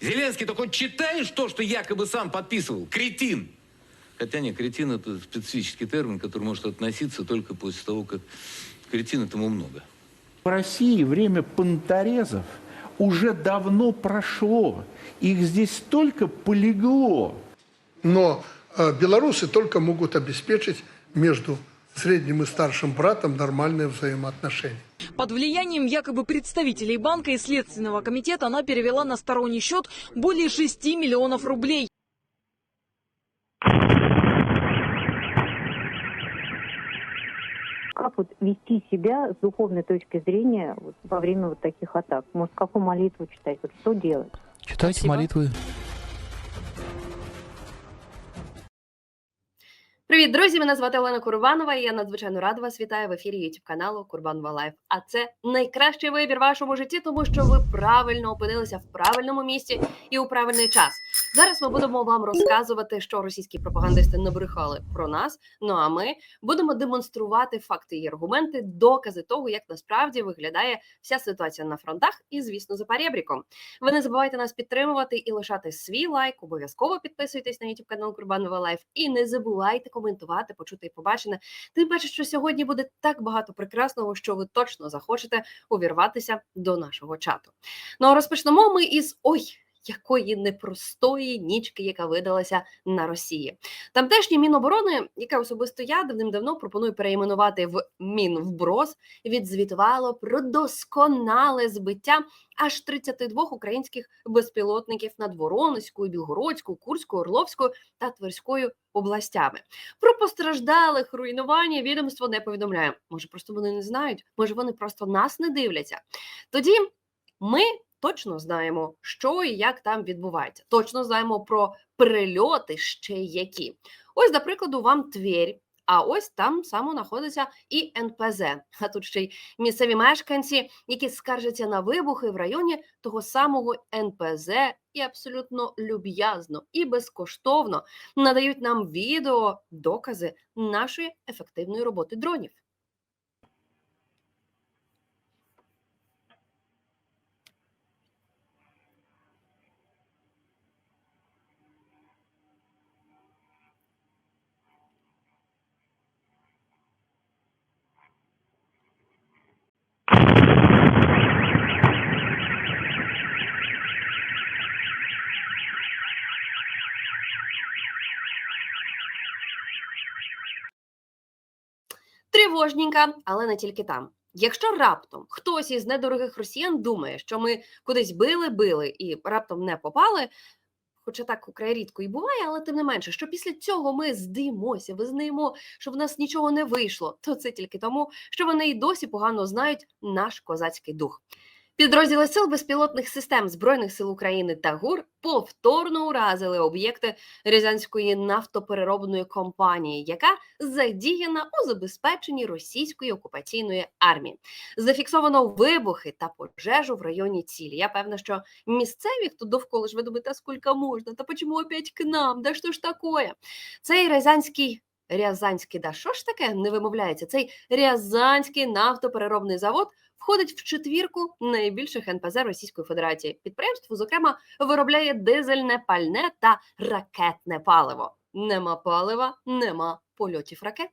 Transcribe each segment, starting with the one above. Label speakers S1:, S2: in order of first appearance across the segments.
S1: Зеленский, ты хоть читаешь то, что якобы сам подписывал? Кретин. Хотя не, кретин это специфический термин, который может относиться только после того, как кретин этому много.
S2: В России время понторезов уже давно прошло. Их здесь столько полегло.
S3: Но э, белорусы только могут обеспечить между средним и старшим братом нормальные взаимоотношения.
S4: Под влиянием якобы представителей банка и Следственного комитета она перевела на сторонний счет более 6 миллионов рублей.
S5: Как вот вести себя с духовной точки зрения вот во время вот таких атак? Может, какую молитву читать? Вот что делать?
S6: Читайте
S4: Спасибо.
S6: молитвы.
S7: Привіт, друзі! Мене звати Олена Курбанова. і Я надзвичайно рада вас вітаю в ефірі youtube каналу Курбанова Лайф. А це найкращий вибір в вашому житті, тому що ви правильно опинилися в правильному місці і у правильний час. Зараз ми будемо вам розказувати, що російські пропагандисти набрехали про нас. Ну а ми будемо демонструвати факти і аргументи, докази того, як насправді виглядає вся ситуація на фронтах, і звісно, за перебріком. Ви не забувайте нас підтримувати і лишати свій лайк. Обов'язково підписуйтесь на YouTube канал Курбанова Лайф. І не забувайте коментувати, почути і побачене. Тим паче, що сьогодні буде так багато прекрасного, що ви точно захочете увірватися до нашого чату. Ну а розпочнемо ми із ой. Якої непростої нічки, яка видалася на Росії, тамтешнє Міноборони, яке особисто я давним-давно пропоную перейменувати в Мінвброс, відзвітувало про досконале збиття аж 32 українських безпілотників над Воронезькою, Білгородською, Курською, Орловською та Тверською областями. Про постраждалих руйнування відомство не повідомляє. Може, просто вони не знають, може вони просто нас не дивляться. Тоді ми точно знаємо, що і як там відбувається. Точно знаємо про прильоти ще які. Ось, до прикладу, вам Тверь. А ось там само знаходиться і НПЗ. А тут ще й місцеві мешканці, які скаржаться на вибухи в районі того самого НПЗ, і абсолютно люб'язно і безкоштовно надають нам відео, докази нашої ефективної роботи дронів. Тривожненька, але не тільки там. Якщо раптом хтось із недорогих росіян думає, що ми кудись били, били і раптом не попали, хоча так украй рідко і буває, але тим не менше, що після цього ми здимося, визнаємо, що в нас нічого не вийшло, то це тільки тому, що вони й досі погано знають наш козацький дух. Підрозділи сил безпілотних систем Збройних сил України та ГУР повторно уразили об'єкти Рязанської нафтопереробної компанії, яка задіяна у забезпеченні російської окупаційної армії. Зафіксовано вибухи та пожежу в районі цілі. Я певна, що місцеві, хто довкола ж ви думаєте, «А скільки можна? Та чому опять к нам? Да що ж такое? Цей Рязанський. Рязанський, да що ж таке не вимовляється? Цей Рязанський нафтопереробний завод входить в четвірку найбільших НПЗ Російської Федерації. Підприємство, зокрема, виробляє дизельне пальне та ракетне паливо. Нема палива, нема польотів ракет.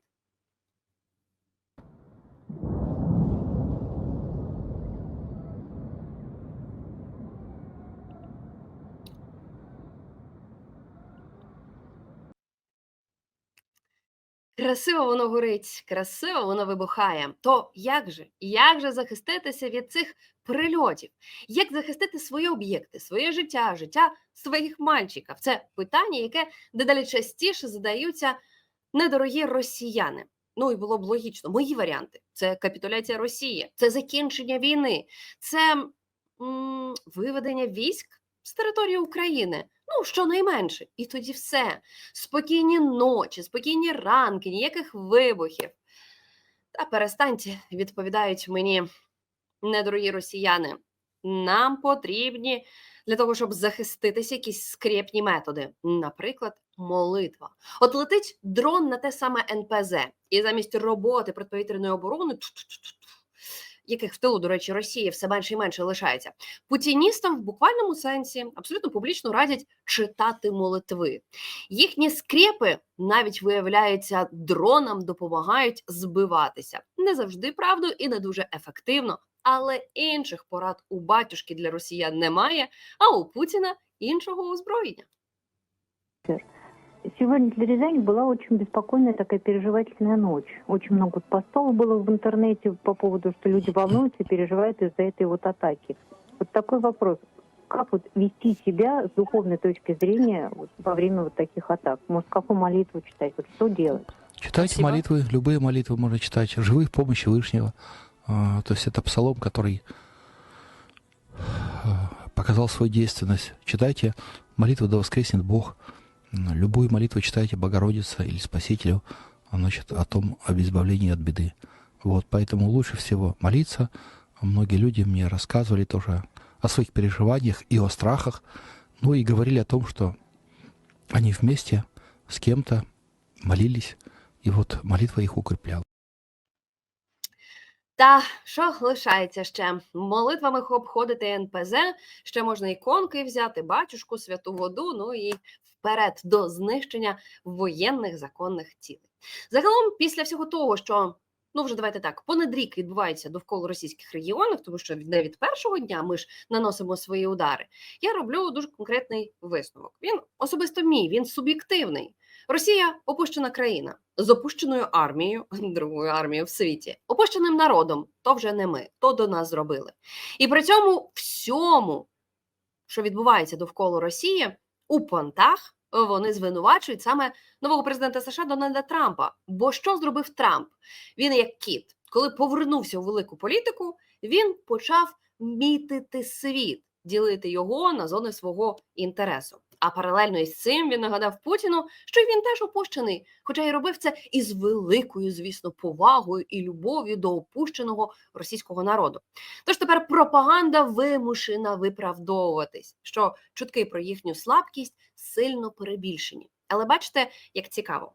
S7: Красиво воно горить, красиво воно вибухає. То як же, як же захиститися від цих прильотів? Як захистити свої об'єкти, своє життя, життя своїх мальчиків? Це питання, яке дедалі частіше задаються недорогі росіяни. Ну і було б логічно. Мої варіанти: це капітуляція Росії, це закінчення війни, це м, виведення військ з території України. Ну, щонайменше. І тоді все. Спокійні ночі, спокійні ранки, ніяких вибухів. Та перестаньте, відповідають мені недорогі росіяни. Нам потрібні для того, щоб захиститися якісь скрепні методи. Наприклад, молитва. От летить дрон на те саме НПЗ, і замість роботи протиповітряної оборони яких в тилу, до речі, Росії все менше і менше лишається, путіністам в буквальному сенсі абсолютно публічно радять читати молитви. Їхні скрепи навіть виявляється дронам допомагають збиватися. Не завжди правду і не дуже ефективно, але інших порад у батюшки для росіян немає, а у Путіна іншого озброєння.
S5: Сегодня для Рязани была очень беспокойная такая переживательная ночь. Очень много постов было в интернете по поводу, что люди волнуются и переживают из-за этой вот атаки. Вот такой вопрос. Как вот вести себя с духовной точки зрения вот во время вот таких атак? Может, какую молитву читать? Вот что делать?
S6: Читайте
S4: Спасибо.
S6: молитвы, любые молитвы можно читать, живых помощи Вышнего. А, То есть это псалом, который а, показал свою действенность. Читайте молитву «Да воскреснет Бог». М, Любую молитву читайте Богородица или Спасителю а, значит, о том, об избавлении от беды. Вот, поэтому лучше всего молиться. Многие люди мне рассказывали тоже о своих переживаниях и о страхах, ну и говорили о том, что они вместе с кем-то молились, и вот молитва их укрепляла.
S7: Та що лишається ще? Молитвами обходити НПЗ, ще можна іконки взяти, батюшку, святу воду, ну і вперед до знищення воєнних законних цілей. Загалом, після всього того, що ну вже давайте так, понад рік відбувається довкола російських регіонів, тому що не від першого дня ми ж наносимо свої удари. Я роблю дуже конкретний висновок. Він особисто мій, він суб'єктивний. Росія опущена країна з опущеною армією, другою армією в світі, опущеним народом. То вже не ми, то до нас зробили. І при цьому всьому, що відбувається довкола Росії, у понтах вони звинувачують саме нового президента США Дональда Трампа. Бо що зробив Трамп? Він як кіт, коли повернувся у велику політику, він почав мітити світ, ділити його на зони свого інтересу. А паралельно із цим він нагадав Путіну, що він теж опущений, хоча й робив це із великою, звісно, повагою і любов'ю до опущеного російського народу. Тож тепер пропаганда вимушена виправдовуватись, що чутки про їхню слабкість сильно перебільшені. Але бачите, як цікаво,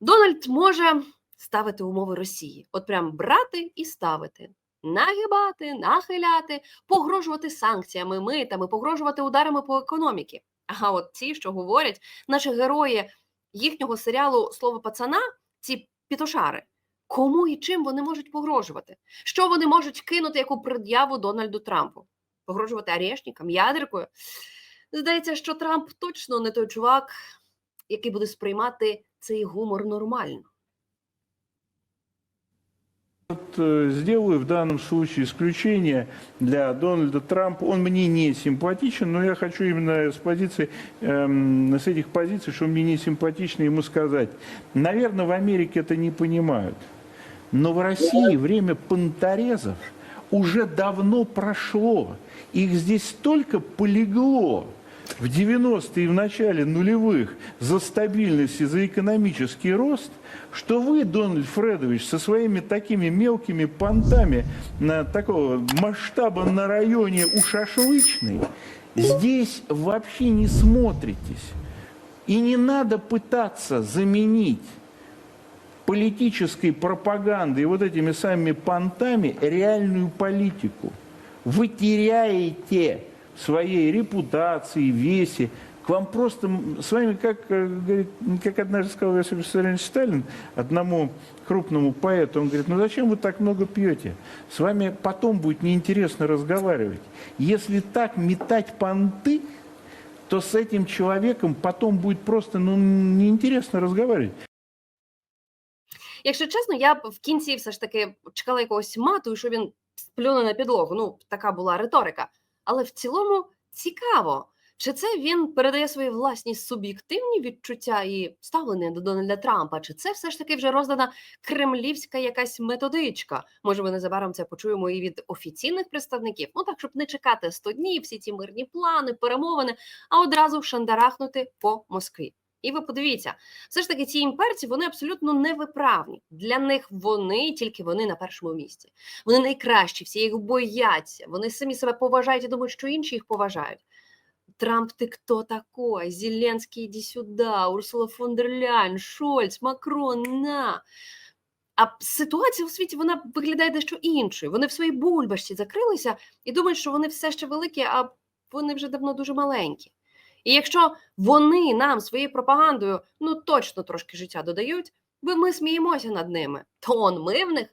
S7: Дональд може ставити умови Росії, от прям брати і ставити. Нагибати, нахиляти, погрожувати санкціями, митами, погрожувати ударами по економіки. А от ці, що говорять, наші герої їхнього серіалу Слово пацана, ці пітошари, кому і чим вони можуть погрожувати? Що вони можуть кинути яку пред'яву Дональду Трампу? Погрожувати арешникам, ядеркою? Здається, що Трамп точно не той чувак, який буде сприймати цей гумор нормально.
S2: Вот, э, сделаю в данном случае исключение для Дональда Трампа. Он мне не симпатичен, но я хочу именно с позиции, эм, с этих позиций, что мне не симпатично, ему сказать. Наверное, в Америке это не понимают. Но в России время понторезов уже давно прошло. Их здесь столько полегло в 90-е и в начале нулевых за стабильность и за экономический рост, что вы, Дональд Фредович, со своими такими мелкими понтами на такого масштаба на районе у Шашлычной здесь вообще не смотритесь. И не надо пытаться заменить политической пропагандой и вот этими самыми понтами реальную политику. Вы теряете своей репутации, весе. К вам просто, м, с вами, как, э, говорит, как однажды сказал Иосиф Виссарионович Сталин, одному крупному поэту, он говорит, ну зачем вы так много пьете? С вами потом будет неинтересно разговаривать. Если так метать понты, то с этим человеком потом будет просто ну, неинтересно разговаривать.
S7: Якщо чесно, я б в кінці все ж таки чекала якогось мату, і що він сплюне на підлогу. Ну, така була риторика. Але в цілому цікаво, чи це він передає свої власні суб'єктивні відчуття і ставлення до Дональда Трампа, чи це все ж таки вже роздана кремлівська якась методичка? Може, ми незабаром це почуємо і від офіційних представників. Ну так, щоб не чекати 100 днів, всі ці мирні плани, перемовини, а одразу шандарахнути по Москві. І ви подивіться, все ж таки ці імперці вони абсолютно невиправні. Для них вони тільки вони на першому місці. Вони найкращі, всі їх бояться. Вони самі себе поважають і думають, що інші їх поважають. Трамп, ти хто такой? Зеленський, іди сюди, Урсула фон дер Ляйн, Шольц, Макрон, на. А ситуація у світі вона виглядає дещо іншою. Вони в своїй бульбашці закрилися і думають, що вони все ще великі, а вони вже давно дуже маленькі. І якщо вони нам своєю пропагандою ну точно трошки життя додають, бо ми сміємося над ними, то он ми в них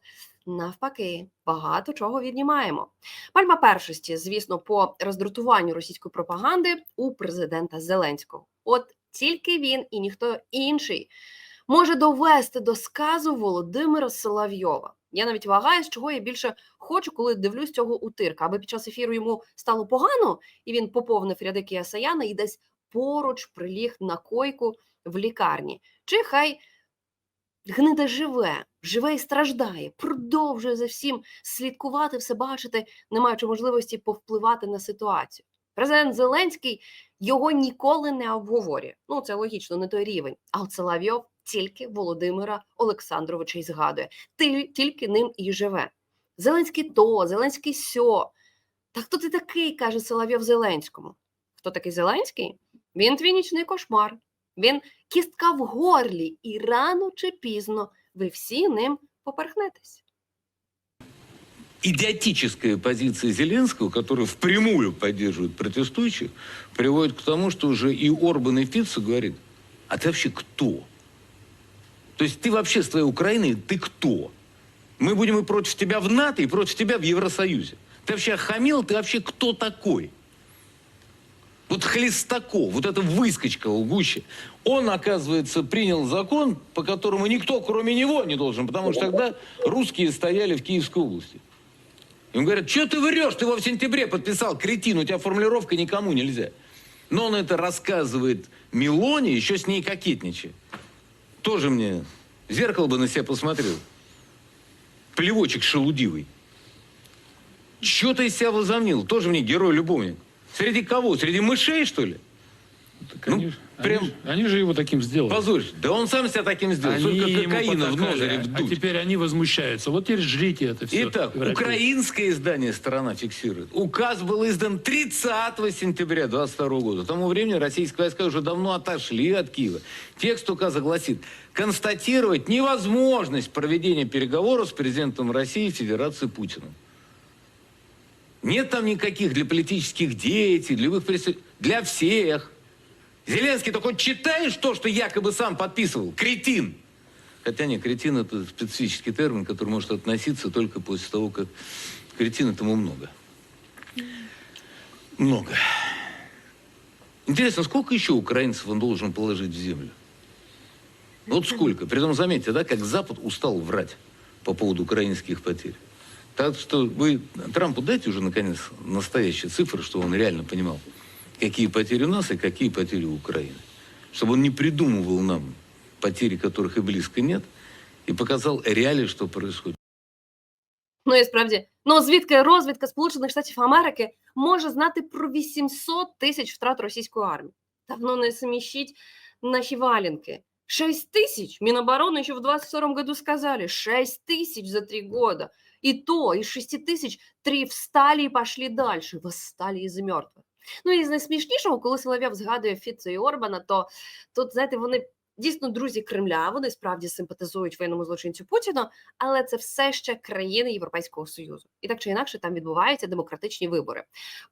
S7: навпаки багато чого віднімаємо. Пальма першості, звісно, по роздратуванню російської пропаганди у президента Зеленського. От тільки він і ніхто інший може довести до сказу Володимира Соловйова. Я навіть вагаюсь, чого я більше хочу, коли дивлюсь цього утирка, аби під час ефіру йому стало погано, і він поповнив ряди Кіасаяна і десь поруч приліг на койку в лікарні. Чи хай гниде живе, живе і страждає, продовжує за всім слідкувати, все бачити, не маючи можливості повпливати на ситуацію. Президент Зеленський його ніколи не обговорює. Ну, це логічно, не той рівень. А от Соловйов тільки Володимира Олександровича й згадує, тільки ним і живе. Зеленський то, Зеленський сьо. Та хто ти такий? каже Соловйов Зеленському. Хто такий Зеленський? Він твій нічний кошмар. Він кістка в горлі, і рано чи пізно ви всі ним поперхнетесь.
S1: идиотическая позиция Зеленского, который впрямую поддерживает протестующих, приводит к тому, что уже и Орбан, и Фицо говорит, а ты вообще кто? То есть ты вообще с твоей Украиной, ты кто? Мы будем и против тебя в НАТО, и против тебя в Евросоюзе. Ты вообще охамел, ты вообще кто такой? Вот Хлестаков, вот эта выскочка лгущая, он, оказывается, принял закон, по которому никто, кроме него, не должен, потому что тогда русские стояли в Киевской области. Им говорят, что ты врешь, ты его в сентябре подписал, кретин, у тебя формулировка никому нельзя. Но он это рассказывает Милоне, еще с ней кокетничая. Тоже мне зеркало бы на себя посмотрел. Плевочек шелудивый. Че ты из себя возомнил? Тоже мне герой-любовник. Среди кого? Среди мышей, что ли?
S8: Так
S1: Ну, прям-
S8: они, ж- они же его таким сделали.
S1: Позорь. Да он сам себя таким сделал.
S8: Они
S1: Сколько
S8: ему
S1: кокаина в
S8: потакали,
S1: нозере
S8: а
S1: вдуть.
S8: теперь они возмущаются. Вот теперь жрите это все.
S1: Итак, украинское издание «Страна» фиксирует. Указ был издан 30 сентября 22 года. К тому времени российские войска уже давно отошли от Киева. Текст указа гласит, констатировать невозможность проведения переговоров с президентом России и Федерации Путиным. Нет там никаких для политических деятелей, для представителей. Для всех. Зеленский, ты хоть читаешь то, что якобы сам подписывал? Кретин. Хотя нет, кретин это специфический термин, который может относиться только после того, как кретин этому много. Много. Интересно, сколько еще украинцев он должен положить в землю? Вот сколько. Притом, заметьте, да, как Запад устал врать по поводу украинских потерь. Так что вы Трампу дайте уже, наконец, настоящие цифры, чтобы он реально понимал, какие потери у нас и какие потери у Украины. Чтобы он не придумывал нам потери, которых и близко нет, и показал реалии, что происходит.
S7: Ну і справді, ну звідки розвідка Сполучених Штатів Америки може знати про 800 тисяч втрат російської армії? Давно не сміщіть наші валенки. 6 тысяч. Минобороны еще в 22 году сказали. 6 тысяч за три года. И то, из 6 тысяч три встали и пошли дальше. Восстали из мертвых. Ну і з найсмішнішого, коли Соловйов згадує Фіцу і Орбана, то тут, знаєте, вони дійсно друзі Кремля, вони справді симпатизують воєнному злочинцю Путіна, але це все ще країни Європейського Союзу. І так чи інакше там відбуваються демократичні вибори.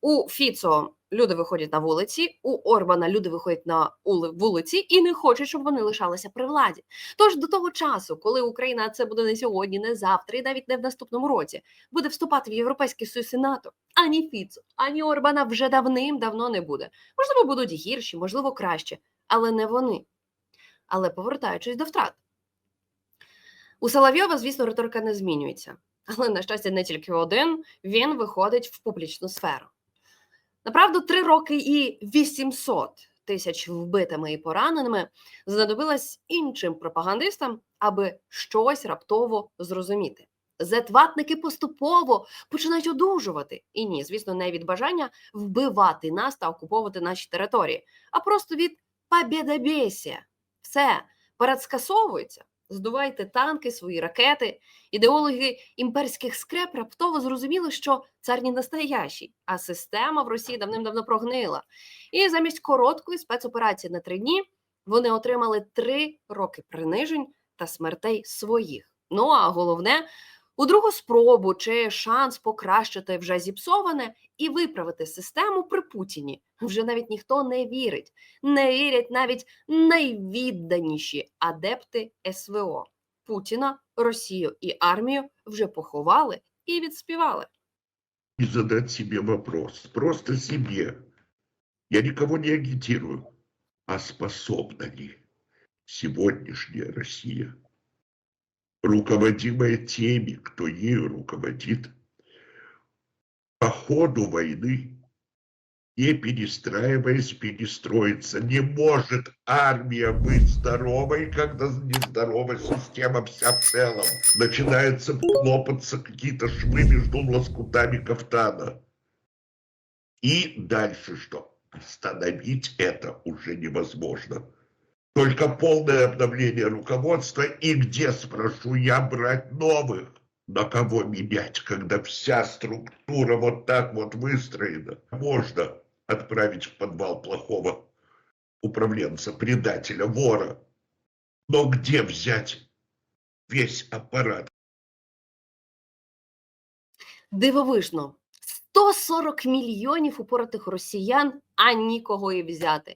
S7: У Фіцо люди виходять на вулиці, у Орбана люди виходять на ули- вулиці і не хочуть, щоб вони лишалися при владі. Тож до того часу, коли Україна, це буде не сьогодні, не завтра, і навіть не в наступному році, буде вступати в Європейський Союз і НАТО, ані Фіцо, ані Орбана вже давним-давно не буде. Можливо, будуть гірші, можливо, краще, але не вони. Але повертаючись до втрат. У Соловйова, звісно, риторика не змінюється. Але, на щастя, не тільки один, він виходить в публічну сферу. Направду, три роки і 800 тисяч вбитими і пораненими знадобилось іншим пропагандистам, аби щось раптово зрозуміти. Зетватники поступово починають одужувати. І ні, звісно, не від бажання вбивати нас та окуповувати наші території, а просто від побєдобєсія. Все, передскасовується. Здувайте танки, свої ракети. Ідеологи імперських скреп раптово зрозуміли, що цар не настоящий, а система в Росії давним-давно прогнила. І замість короткої спецоперації на три дні вони отримали три роки принижень та смертей своїх Ну а головне, у другу спробу чи шанс покращити вже зіпсоване і виправити систему при Путіні вже навіть ніхто не вірить. Не вірять навіть найвідданіші адепти СВО. Путіна, Росію і армію вже поховали і відспівали.
S9: и задать себе вопрос, просто себе. Я никого не агитирую. А способна ли сегодняшняя Россия, руководимая теми, кто ею руководит, по ходу войны, не перестраиваясь, перестроиться. Не может армия быть здоровой, когда нездорова система вся в целом. Начинаются лопаться какие-то швы между лоскутами кафтана. И дальше что? Остановить это уже невозможно. Только полное обновление руководства и где, спрошу я, брать новых? На кого менять, когда вся структура вот так вот выстроена? Можно отправить в подвал плохого управленца, предателя, вора. Но где взять весь аппарат?
S7: Дивовижно, 140 мільйонів упоротих росіян, а нікого і взяти.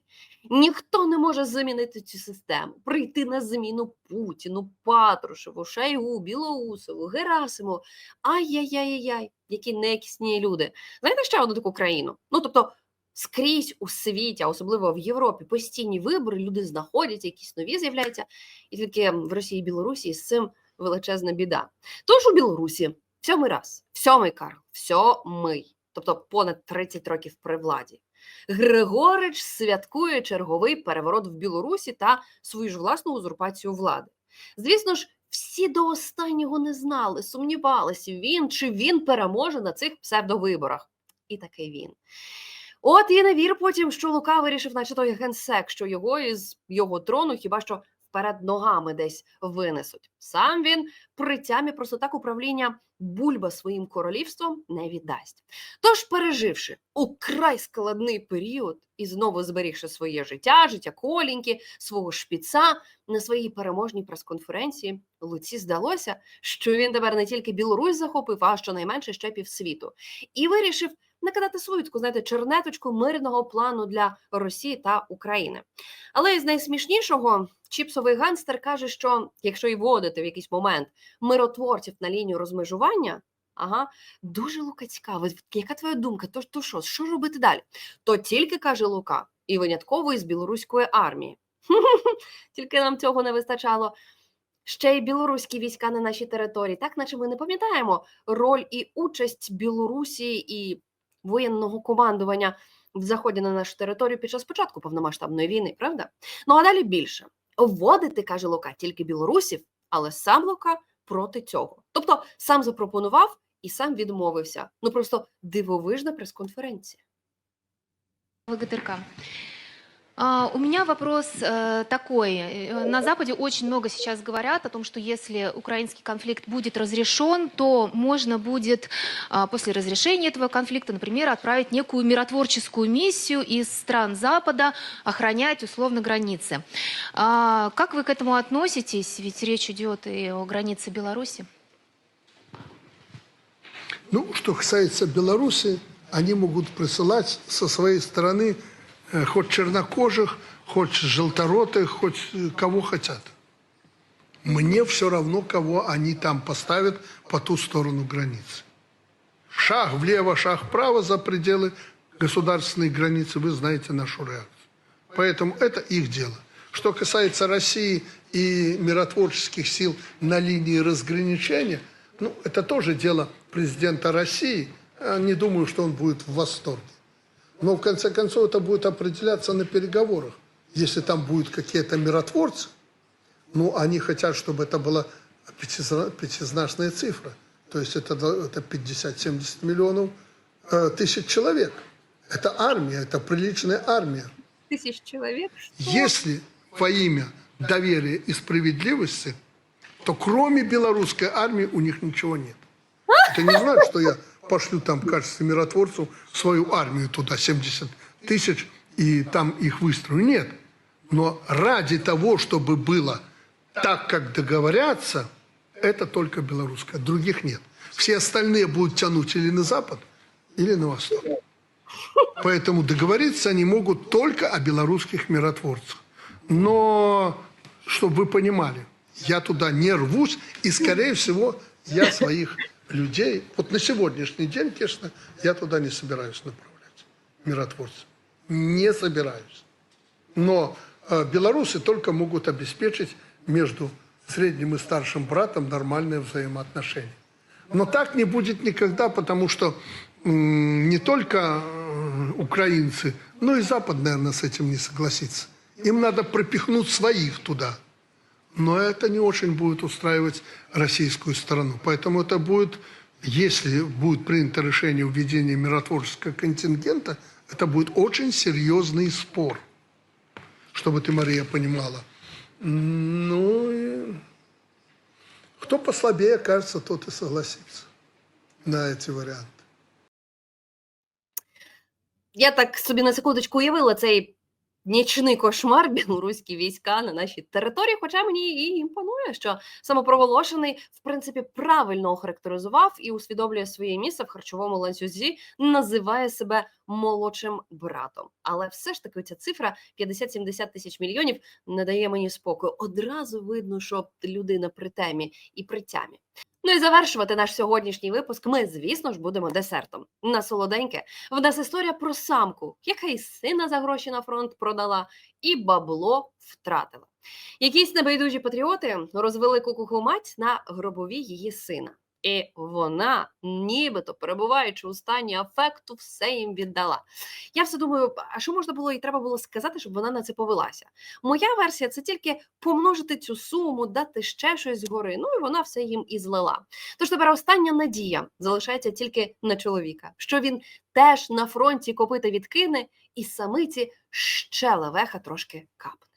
S7: Ніхто не може замінити цю систему, прийти на заміну Путіну, Патрушеву, Шойгу, Білоусову, Герасимову. Ай-яй-яй-яй, які неякісні люди. Знаєте ще одну таку країну? Ну тобто. Скрізь у світі, а особливо в Європі, постійні вибори, люди знаходять, якісь нові з'являються, і тільки в Росії і Білорусі з цим величезна біда. Тож у Білорусі в сьомий раз, в сьомий Карл, сьомий, тобто понад 30 років при владі. Григорич святкує черговий переворот в Білорусі та свою ж власну узурпацію влади. Звісно ж, всі до останнього не знали, сумнівалися, він чи він переможе на цих псевдовиборах. І таки він. От і не вір потім, що Лука вирішив, наче той генсек, що його із його трону хіба що вперед ногами десь винесуть. Сам він при тямі просто так управління бульба своїм королівством не віддасть. Тож, переживши украй складний період і знову зберігши своє життя, життя коліньки, свого шпіца на своїй переможній прес-конференції, Луці здалося, що він тепер не тільки Білорусь захопив, а щонайменше ще півсвіту, і вирішив накидати свою таку, знаєте, чернеточку мирного плану для Росії та України. Але із найсмішнішого чіпсовий ганстер каже, що якщо і вводити в якийсь момент миротворців на лінію розмежування, ага, дуже Лука цікаво. Яка твоя думка? То, то що, що робити далі? То тільки каже Лука, і винятково із білоруської армії. Тільки нам цього не вистачало. Ще й білоруські війська на нашій території, так наче ми не пам'ятаємо роль і участь Білорусі і воєнного командування в заході на нашу територію під час початку повномасштабної війни, правда? Ну а далі більше вводити, каже Лука, тільки білорусів, але сам Лука проти цього. Тобто сам запропонував і сам відмовився. Ну просто дивовижна прес-конференція.
S10: ВГТРК. А, У меня вопрос э, такой. Э, На Западе очень много сейчас говорят о том, что если украинский конфликт будет разрешен, то можно будет а, после разрешения этого конфликта, например, отправить некую миротворческую миссию из стран Запада охранять условно границы. А, Как вы к этому относитесь? Ведь речь идет и о границе Беларуси.
S3: Ну, что касается Беларуси, они могут присылать со своей стороны хоть чернокожих, хоть желторотых, хоть э, кого хотят. Мне все равно, кого они там поставят по ту сторону границы. Шаг влево, шаг вправо за пределы государственной границы, вы знаете нашу реакцию. Поэтому это их дело. Что касается России и миротворческих сил на линии разграничения, ну, это тоже дело президента России. Я не думаю, что он будет в восторге. Но в конце концов это будет определяться на переговорах. Если там будут какие-то миротворцы, ну, они хотят, чтобы это была пятизна- пятизначная цифра. То есть это, до- это 50-70 миллионов э, тысяч человек. Это армия, это приличная армия.
S7: Тисяч чоловік.
S3: Если во имя доверия и справедливости, то кроме белорусской армии у них ничего нет. Это не значит, что я пошлю там в качестве миротворцев свою армию туда, 70 тысяч, и там их выстрою. Нет. Но ради того, чтобы было так, как договорятся, это только белорусская, других нет. Все остальные будут тянуть или на Запад, или на Восток. Поэтому договориться они могут только о белорусских миротворцах. Но, чтобы вы понимали, я туда не рвусь, и, скорее всего, я своих людей, вот на сегодняшний день, конечно, я туда не собираюсь направлять миротворцев. Не собираюсь. Но э, белорусы только могут обеспечить между средним и старшим братом нормальные взаимоотношения. Но так не будет никогда, потому что м, не только э, украинцы, но и Запад, наверное, с этим не согласится. Им надо пропихнуть своих туда. Но это не очень будет устраивать российскую сторону. Поэтому это будет, если будет принято решение введения миротворческого контингента, это будет очень серьезный спор. Чтобы ты, Мария, понимала. Ну, и кто послабее, кажется, тот и согласится на эти варианты.
S7: Я так собі на секундочку уявила цей нічний кошмар білоруські війська на нашій території. Хоча мені і імпонує, що самопроголошений в принципі правильно охарактеризував і усвідомлює своє місце в харчовому ланцюзі, називає себе молодшим братом. Але все ж таки ця цифра 50-70 тисяч мільйонів не дає мені спокою. Одразу видно, що людина при темі і при тямі. Ну і завершувати наш сьогоднішній випуск ми, звісно ж, будемо десертом. На солоденьке в нас історія про самку, яка і сина за гроші на фронт продала, і бабло втратила. Якісь небайдужі патріоти розвели кукуху мать на гробові її сина. І вона, нібито перебуваючи у стані афекту, все їм віддала. Я все думаю, а що можна було і треба було сказати, щоб вона на це повелася? Моя версія це тільки помножити цю суму, дати ще щось згори. Ну і вона все їм і злила. Тож тепер остання надія залишається тільки на чоловіка, що він теж на фронті копита відкине, і самиці ще левеха трошки капне.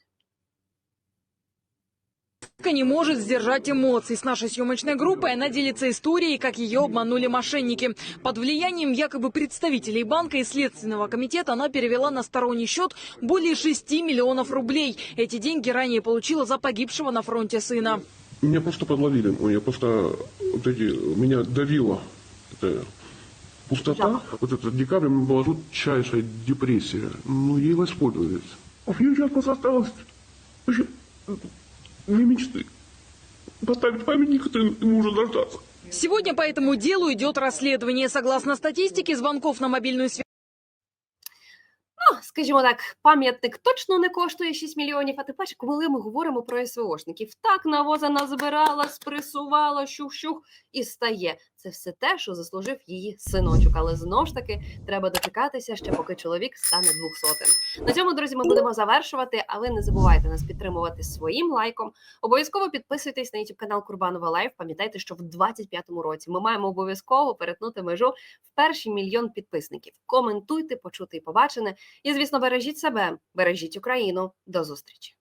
S4: Не может сдержать эмоций. С нашей съемочной группой она делится историей, как ее обманули мошенники. Под влиянием якобы представителей банка и Следственного комитета она перевела на сторонний счет более 6 миллионов рублей. Эти деньги ранее получила за погибшего на фронте сына.
S11: Меня просто подловили. Ой, Я просто вот эти, меня давило. Это пустота. Вот этот декабрь у меня была жутчайшая депрессия. Ну, ей воспользовались. А мне сейчас просто осталось вообще две мечты. Поставить памятник и ему уже дождаться.
S4: Сегодня по этому делу идет расследование. Согласно статистике, звонков на мобильную связь
S7: Ну, скажімо так, пам'ятник точно не коштує 6 мільйонів. А тепер, коли ми говоримо про СВОшників, так навоза назбирала, спресувала, щух-щух і стає. Це все те, що заслужив її синочок. Але знову ж таки треба дочекатися ще, поки чоловік стане двохсотим. На цьому, друзі, ми будемо завершувати. А ви не забувайте нас підтримувати своїм лайком. Обов'язково підписуйтесь на YouTube канал Курбанова Лайф. Пам'ятайте, що в 25-му році ми маємо обов'язково перетнути межу в перший мільйон підписників. Коментуйте, почути і побачене. І звісно, бережіть себе, бережіть Україну. До зустрічі.